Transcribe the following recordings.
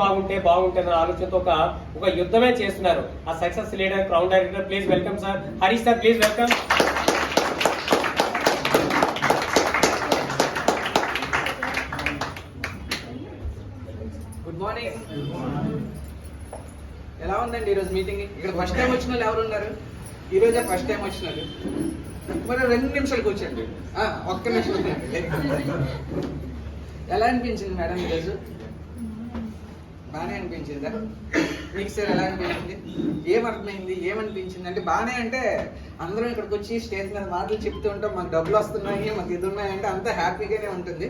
బాగుంటే బాగుంటుంది ఆలోచనతో ఒక ఒక యుద్ధమే చేస్తున్నారు. ఆ success leader crown director please welcome sir Harish sir please welcome good morning ఎలా ఉందండి ఈరోజు మీటింగ్ ఇక్కడ ఫస్ట్ టైం వచ్చిన వాళ్ళు ఎవరు ఉన్నారు? ఈ రోజే ఫస్ట్ టైం వచ్చిన వాళ్ళు. మరి రెండు నిమిషాలు కూర్చోండి ఒక్క నిమిషం. ఎలా అనిపించింది మేడం ఈరోజు? బాగానే అనిపించిందా? మీకు సార్ ఎలా అనిపించింది? ఏమర్థమైంది ఏమనిపించింది అంటే బాగానే అంటే అందరం ఇక్కడికి వచ్చి స్టేజ్ మీద మాటలు చెప్తూ ఉంటాం మాకు డబ్బులు వస్తున్నాయి మాకు ఇది ఉన్నాయి అంటే అంత హ్యాపీగానే ఉంటుంది.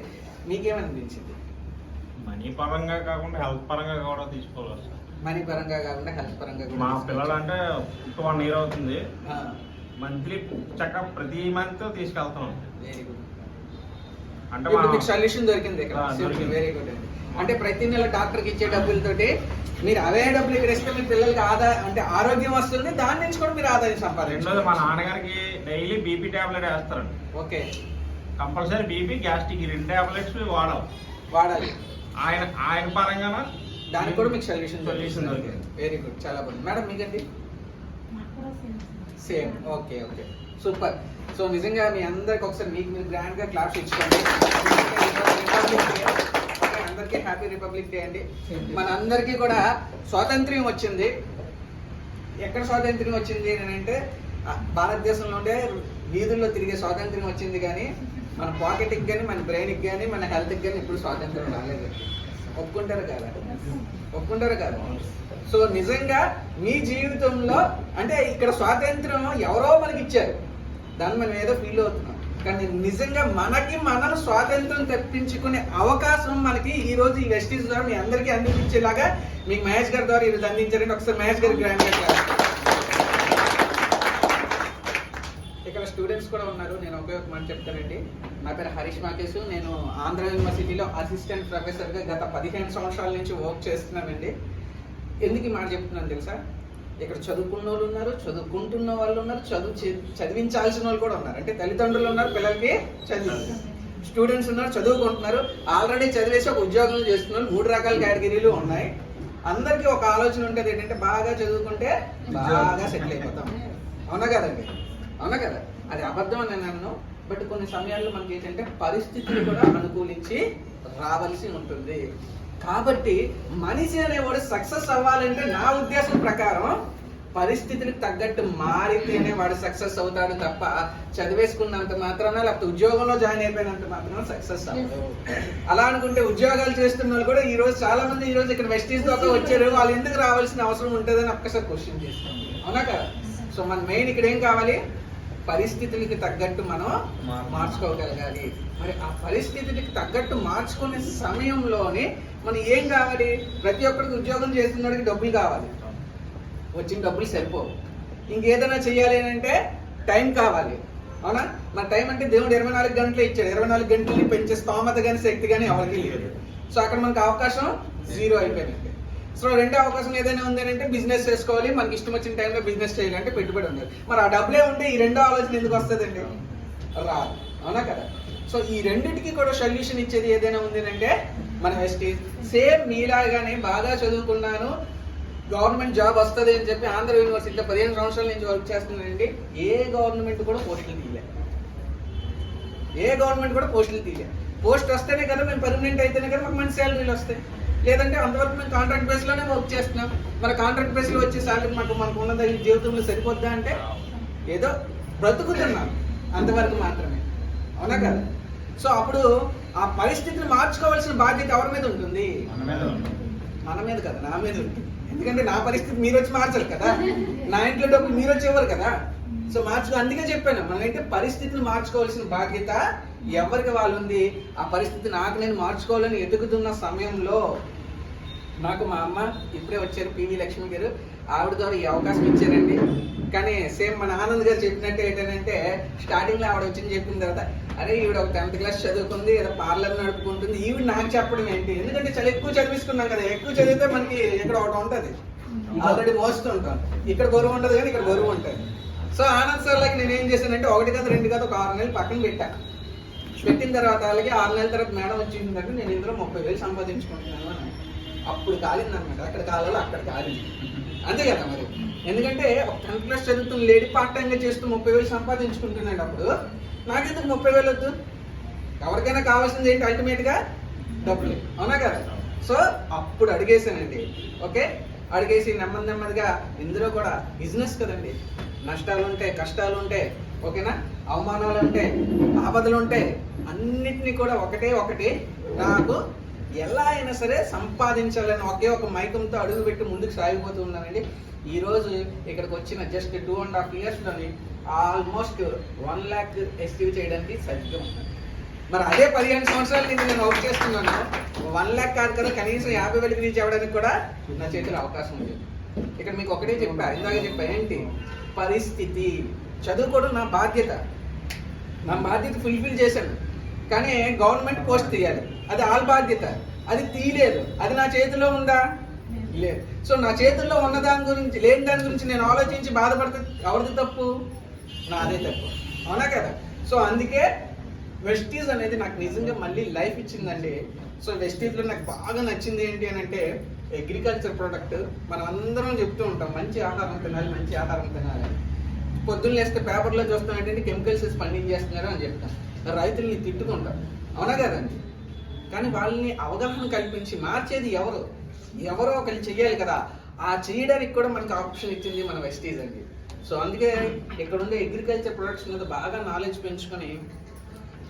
మీకేమనిపించింది మనీ పరంగా కాకుండా హెల్త్ పరంగా కూడా తీసుకోవాలి. మనీ పరంగా కాకుండా హెల్త్ పరంగా మా. పిల్లలు అంటే వన్ ఇయర్ అవుతుంది. మంత్లీ చెకప్ ప్రతి మంత్ తీసుకెళ్తున్నాం very good. అంటే ఇప్పుడు మీకు సొల్యూషన్ దొరికింది ఇక్కడ. వెరీ గుడ్ అండి అంటే ప్రతి నెల డాక్టర్కి ఇచ్చే డబ్బులతోటి మీరు అవే డబ్బులు ఇక్కడ ఇస్తే మీ పిల్లలకి ఆదా అంటే ఆరోగ్యం వస్తుంది దాని నుంచి కూడా మీరు ఆదాయం రెండోది సంపాదించాలి మా నాన్నగారికి డైలీ బీపీ టాబ్లెట్ వేస్తారండి. ఓకే. కంపల్సరీ బీపీ గ్యాస్ట్రిక్ ఈ రెండు టాబ్లెట్స్ వాడాలి. వాడాలి. ఆయన ఆయన పరంగాన? దానికి కూడా మీకు సొల్యూషన్ దొరికింది. వెరీ గుడ్ చాలా బాగుంది. మేడం మీకండి same okay okay super so నిజంగా మీ అందరికి ఒకసారి మీకు మీరు గ్రాండ్గా క్లాస్ ఇచ్చుకోండి. అందరికీ హ్యాపీ రిపబ్లిక్ డే అండి. మన అందరికీ కూడా స్వాతంత్ర్యం వచ్చింది. ఎక్కడ స్వాతంత్ర్యం వచ్చింది అని అంటే భారతదేశంలో ఉండే వీధుల్లో తిరిగే స్వాతంత్ర్యం వచ్చింది కానీ మన పాకెట్కి కానీ మన బ్రెయిన్కి కానీ మన హెల్త్కి కానీ ఇప్పుడు స్వాతంత్ర్యం రాలేదు. ఒప్పుకుంటారు కదా? ఒప్పుకుంటారు కదా? సో నిజంగా మీ జీవితంలో అంటే ఇక్కడ స్వాతంత్రం ఎవరో మనకి ఇచ్చారు దాన్ని మనం ఏదో ఫీల్ అవుతున్నాం. కానీ నిజంగా మనకి మనం స్వాతంత్రం తెప్పించుకునే అవకాశం మనకి ఈ రోజు ఈ వెస్టీస్ ద్వారా మీ అందరికీ అందించేలాగా మీకు మహేష్ గారి ద్వారా ఈరోజు అందించారంటే ఒకసారి మహేష్ గారి గ్రాండ్ ఇక్కడ స్టూడెంట్స్ కూడా ఉన్నారు. నేను ఒకే ఒక మాట చెప్తానండి. నా పేరు హరీష్ మాకేష్ నేను ఆంధ్ర యూనివర్సిటీలో అసిస్టెంట్ ప్రొఫెసర్గా గత పదిహేను సంవత్సరాల నుంచి వర్క్ చేస్తున్నానండి. ఎందుకు ఈ మాట చెప్తున్నాను తెలుసా? ఇక్కడ చదువుకున్న వాళ్ళు ఉన్నారు చదువుకుంటున్న వాళ్ళు ఉన్నారు చదువు చదివించాల్సిన వాళ్ళు కూడా ఉన్నారు. అంటే తల్లిదండ్రులు ఉన్నారు పిల్లలకి చదివి స్టూడెంట్స్ ఉన్నారు చదువుకుంటున్నారు. ఆల్రెడీ చదివేసి ఒక ఉద్యోగం చేస్తున్న వాళ్ళు మూడు రకాల కేటగిరీలు ఉన్నాయి. అందరికీ ఒక ఆలోచన ఉంటుంది ఏంటంటే బాగా చదువుకుంటే బాగా సెటిల్ అయిపోతాం. అవునా కదండి అవునా కదా? అది అబద్ధం అని నన్ను బట్ కొన్ని సమయాల్లో మనకి ఏంటంటే పరిస్థితులు కూడా అనుకూలించి రావాల్సి ఉంటుంది. కాబట్టి మనిషి అనేవాడు సక్సెస్ అవ్వాలంటే నా ఉద్దేశం ప్రకారం పరిస్థితిని తగ్గట్టు మారితేనే వాడు సక్సెస్ అవుతాడు తప్ప చదివేసుకున్నంత మాత్రాన లేకపోతే ఉద్యోగంలో జాయిన్ అయిపోయినంత మాత్రాన సక్సెస్ అవ్వదు అలా అనుకుంటే ఉద్యోగాలు చేస్తున్న వాళ్ళు కూడా ఈ రోజు చాలా మంది ఈ రోజు ఇక్కడ వెస్టీస్ దాకా వచ్చారు. వాళ్ళు ఎందుకు రావాల్సిన అవసరం ఉంటుందని ఒక్కసారి క్వశ్చన్ చేస్తాం. అవునా కదా? సో మన మెయిన్ ఇక్కడ ఏం కావాలి? పరిస్థితులకి తగ్గట్టు మనం మార్చుకోగలగాలి. మరి ఆ పరిస్థితులకి తగ్గట్టు మార్చుకునే సమయంలోనే మనం ఏం కావాలి? ప్రతి ఒక్కరికి ఉద్యోగం చేస్తున్నోడికి డబ్బులు కావాలి. వచ్చిన డబ్బులు సరిపోవు. ఇంకేదైనా చెయ్యాలి అని అంటే టైం కావాలి. అవునా? మన టైం అంటే దేవుడు ఇరవై నాలుగు గంటలు ఇచ్చాడు. ఇరవై నాలుగు గంటలు పెంచే స్తోమత కానీ శక్తి కానీ ఎవరికి లేదు. సో అక్కడ మనకు అవకాశం జీరో అయిపోయినట్టే. సో రెండో అవకాశం ఏదైనా ఉంది అంటే బిజినెస్ చేసుకోవాలి మనకి ఇష్టం వచ్చిన టైంలో బిజినెస్ చేయాలంటే పెట్టుబడి ఉండాలి. మరి ఆ డబ్బులే ఉంటే ఈ రెండో ఆలోచన ఎందుకు వస్తుందండి? రాదు. అవునా కదా? సో ఈ రెండింటికి కూడా సొల్యూషన్ ఇచ్చేది ఏదైనా ఉంది అంటే మన ఎస్టీ సేమ్ మీలాగానే బాగా చదువుకున్నాను గవర్నమెంట్ జాబ్ వస్తుంది అని చెప్పి ఆంధ్ర యూనివర్సిటీలో పదిహేను సంవత్సరాల నుంచి వర్క్ చేస్తున్నానండి ఏ గవర్నమెంట్ కూడా పోస్టులు తీయలే. ఏ గవర్నమెంట్ కూడా పోస్టులు తీయలే. పోస్ట్ వస్తేనే కదా మేము పర్మనెంట్ అయితేనే కదా మాకు మంచి శాలరీలు వస్తాయి. లేదంటే అంతవరకు మేము కాంట్రాక్ట్ బేస్లోనే వర్క్ చేస్తున్నాం. మన కాంట్రాక్ట్ బేస్లో వచ్చే శాలరీ మాకు మనకు ఉన్నది ఈ జీవితంలో సరిపోద్దా అంటే ఏదో బ్రతుకుతున్నాం. అంతవరకు మాత్రమే. అవునా కదా? సో అప్పుడు ఆ పరిస్థితిని మార్చుకోవాల్సిన బాధ్యత ఎవరి మీద ఉంటుంది? మన మీద ఉంది. మన మీద కదా నా మీద ఉంటుంది. ఎందుకంటే నా పరిస్థితి మీరు వచ్చి మార్చాలి కదా. నా ఇంట్లో డబ్బులు మీరు వచ్చి ఇవ్వరు కదా. సో మార్చుకో అందుకే చెప్పాను. మనమైతే పరిస్థితిని మార్చుకోవాల్సిన బాధ్యత ఎవరికి వాళ్ళు ఉంది? ఆ పరిస్థితి నాకు నేను మార్చుకోవాలని ఎదుగుతున్న సమయంలో నాకు మా అమ్మ ఇప్పుడే వచ్చారు పివి లక్ష్మి గారు. ఆవిడ ద్వారా ఈ అవకాశం ఇచ్చారండి. కానీ సేమ్ మన ఆనంద్ గారు చెప్పినట్టు ఏంటంటే స్టార్టింగ్లో ఆవిడ వచ్చింది చెప్పిన తర్వాత అరే ఈవిడ ఒక టెన్త్ క్లాస్ చదువుకుంది ఏదో పార్లర్ నడుపుకుంటుంది. ఈవిడ నాకు చెప్పడం ఏంటి? ఎందుకంటే చాలా ఎక్కువ చదివిస్తున్నాం కదా ఎక్కువ చదివితే మనకి ఇక్కడ ఒకటి ఉంటది. ఆల్రెడీ మోస్తుంటాం ఇక్కడ బరువు ఉండదు కానీ ఇక్కడ బరువు ఉంటుంది. సో ఆనంద్ సార్ లకి నేను ఏం చేశానంటే ఒకటి కదా రెండు కదా ఒక ఆరు నెలలు పక్కన పెట్టా. పెట్టిన తర్వాత అలాగే ఆరు నెలల తర్వాత మేడం వచ్చిందంటే నేను ఇందులో ముప్పై వేలు సంపాదించుకుంటున్నాను అని అప్పుడు కాలింది అనమాట అక్కడ కాలాలో అక్కడ కాలింది. అంతే కదా మరి. ఎందుకంటే ఒక టెన్త్ క్లాస్ చదువుతున్న లేడీ పార్ట్ టైంగా చేస్తూ ముప్పై వేలు సంపాదించుకుంటున్నాడు అప్పుడు. నాకెందుకు ముప్పై వేలు వద్దు? ఎవరికైనా కావాల్సింది ఏంటి అల్టిమేట్గా? డబ్బులు. అవునా కదా? సో అప్పుడు అడిగేసానండి ఓకే? అడిగేసి నెమ్మది నెమ్మదిగా ఇందులో కూడా బిజినెస్ కదండి. నష్టాలు ఉంటాయి కష్టాలు ఉంటాయి ఓకేనా? అవమానాలు ఉంటాయి ఆపదలు ఉంటాయి అన్నిటినీ కూడా ఒకటే ఒకటి నాకు ఎలా అయినా సరే సంపాదించాలని ఒకే ఒక మైకంతో అడుగు పెట్టి ముందుకు సాగిపోతూ ఉన్నానండి. ఈరోజు ఇక్కడికి వచ్చిన జస్ట్ టూ అండ్ హాఫ్ ఇయర్స్లోని ఆల్మోస్ట్ వన్ ల్యాక్ అచీవ్ చేయడానికి సరిగ్గా ఉన్నాను మరి అదే పదిహేను సంవత్సరాల నుంచి నేను వర్క్ చేస్తున్నాను. వన్ ల్యాక్ కాదు కదా కనీసం యాభై వేలకి రీచ్ అవ్వడానికి కూడా నా చేతిలో అవకాశం ఉంది. ఇక్కడ మీకు ఒకటే చెప్పా ఇందాక చెప్పా ఏంటి? పరిస్థితి. చదువుకోవడం నా బాధ్యత. నా బాధ్యత ఫుల్ఫిల్ చేశాను. కానీ గవర్నమెంట్ పోస్ట్ తీయాలి. అది ఆల్ బాధ్యత. అది తీయలేదు. అది నా చేతిలో ఉందా? లేదు. సో నా చేతుల్లో ఉన్న దాని గురించి లేని దాని గురించి నేను ఆలోచించి బాధపడితే ఎవరిది తప్పు? నాదే తప్పు. అవునా కదా? సో అందుకే వెస్టీజ్ అనేది నాకు నిజంగా మళ్ళీ లైఫ్ ఇచ్చిందండి. సో వెస్టీజ్లో నాకు బాగా నచ్చింది ఏంటి అని అంటే అగ్రికల్చర్ ప్రోడక్ట్ మనం అందరం చెప్తూ ఉంటాం మంచి ఆహారం తినాలి మంచి ఆహారం తినాలి. పొద్దున్న లేస్తే పేపర్లో చూస్తాం ఏంటంటే కెమికల్స్ వేసి పండించేస్తున్నారు అని చెప్తాం. రైతుల్ని తిట్టుకుంటాం అవునా కదండి కానీ వాళ్ళని అవగాహన కల్పించి మార్చేది ఎవరు? ఎవరో ఒకరు చెయ్యాలి కదా. ఆ చేయడానికి కూడా మనకు ఆప్షన్ ఇచ్చింది మన వెస్టీజ్ అండి. సో అందుకే ఇక్కడ ఉండే అగ్రికల్చర్ ప్రొడక్ట్స్ మీద బాగా నాలెడ్జ్ పెంచుకొని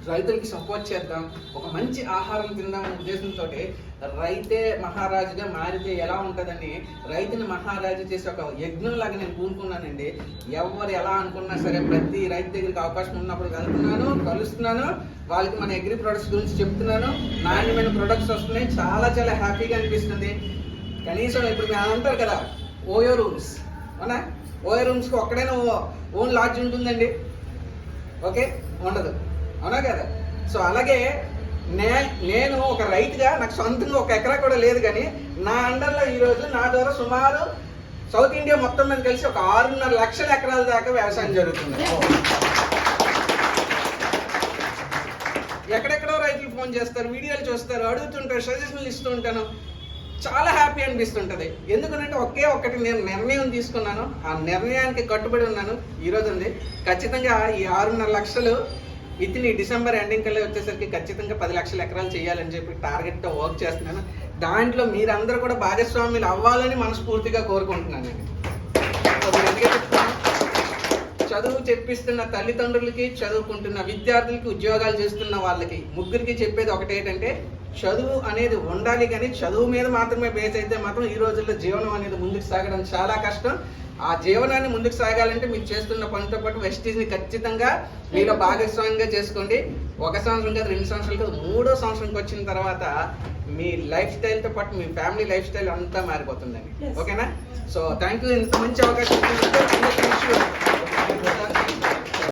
రైతులకి సపోర్ట్ చేద్దాం ఒక మంచి ఆహారం తిందాం అనే ఉద్దేశంతో రైతే మహారాజుగా మారితే ఎలా ఉంటుందని రైతుని మహారాజు చేసే ఒక యజ్ఞం లాగా నేను కూనుకున్నానండి ఎవరు ఎలా అనుకున్నా సరే ప్రతి రైతు దగ్గరికి అవకాశం ఉన్నప్పుడు వెళ్తున్నాను కలుస్తున్నాను. వాళ్ళకి మన అగ్రి ప్రొడక్ట్స్ గురించి చెప్తున్నాను. నాణ్యమైన ప్రొడక్ట్స్ వస్తున్నాయి. చాలా చాలా హ్యాపీగా అనిపిస్తుంది. కనీసం ఇప్పుడు మేము అంటారు కదా ఓయో రూమ్స్. అవునా? ఓయో రూమ్స్కి ఒక్కడైనా ఓన్ లాడ్జ్ ఉంటుందండి. ఓకే? ఉండదు. అవునా కదా? సో అలాగే నే నేను ఒక రైతుగా నాకు సొంతంగా ఒక ఎకరా కూడా లేదు కానీ నా అండర్లో ఈరోజు నా ద్వారా సుమారు సౌత్ ఇండియా మొత్తం మీద కలిసి ఒక ఆరున్నర లక్షల ఎకరాల దాకా వ్యవసాయం జరుగుతుంది. ఎక్కడెక్కడో రైతులు ఫోన్ చేస్తారు వీడియోలు చూస్తారు అడుగుతుంటారు సజెషన్లు ఇస్తూ ఉంటాను. చాలా హ్యాపీ అనిపిస్తుంటది. ఎందుకంటే ఒకే ఒక్కటి నేను నిర్ణయం తీసుకున్నాను. ఆ నిర్ణయానికి కట్టుబడి ఉన్నాను. ఈరోజు ఉంది. ఖచ్చితంగా ఈ ఆరున్నర లక్షలు వితిన్ ఈ డిసెంబర్ ఎండింగ్ కల్లా వచ్చేసరికి ఖచ్చితంగా పది లక్షల ఎకరాలు చేయాలని చెప్పి టార్గెట్తో వర్క్ చేస్తున్నాను. దాంట్లో మీరందరూ కూడా భాగస్వాములు అవ్వాలని మనస్ఫూర్తిగా కోరుకుంటున్నాను నేను. చదువు చెప్పిస్తున్న తల్లిదండ్రులకి చదువుకుంటున్న విద్యార్థులకి ఉద్యోగాలు చేస్తున్న వాళ్ళకి ముగ్గురికి చెప్పేది ఒకటి ఏంటంటే చదువు అనేది ఉండాలి కానీ చదువు మీద మాత్రమే బేస్ అయితే మాత్రం ఈ రోజుల్లో జీవనం అనేది ముందుకు సాగడం చాలా కష్టం. ఆ జీవనాన్ని ముందుకు సాగాలంటే మీరు చేస్తున్న పనితో పాటు వెస్టీజ్ని ఖచ్చితంగా మీలో భాగస్వామ్యంగా చేసుకోండి. ఒక సంవత్సరం కాదు రెండు సంవత్సరాలు కాదు మూడో సంవత్సరంకి వచ్చిన తర్వాత మీ లైఫ్ స్టైల్తో పాటు మీ ఫ్యామిలీ లైఫ్ స్టైల్ అంతా మారిపోతుందండి. ఓకేనా? సో థ్యాంక్ యూ ఇంత మంచి అవకాశం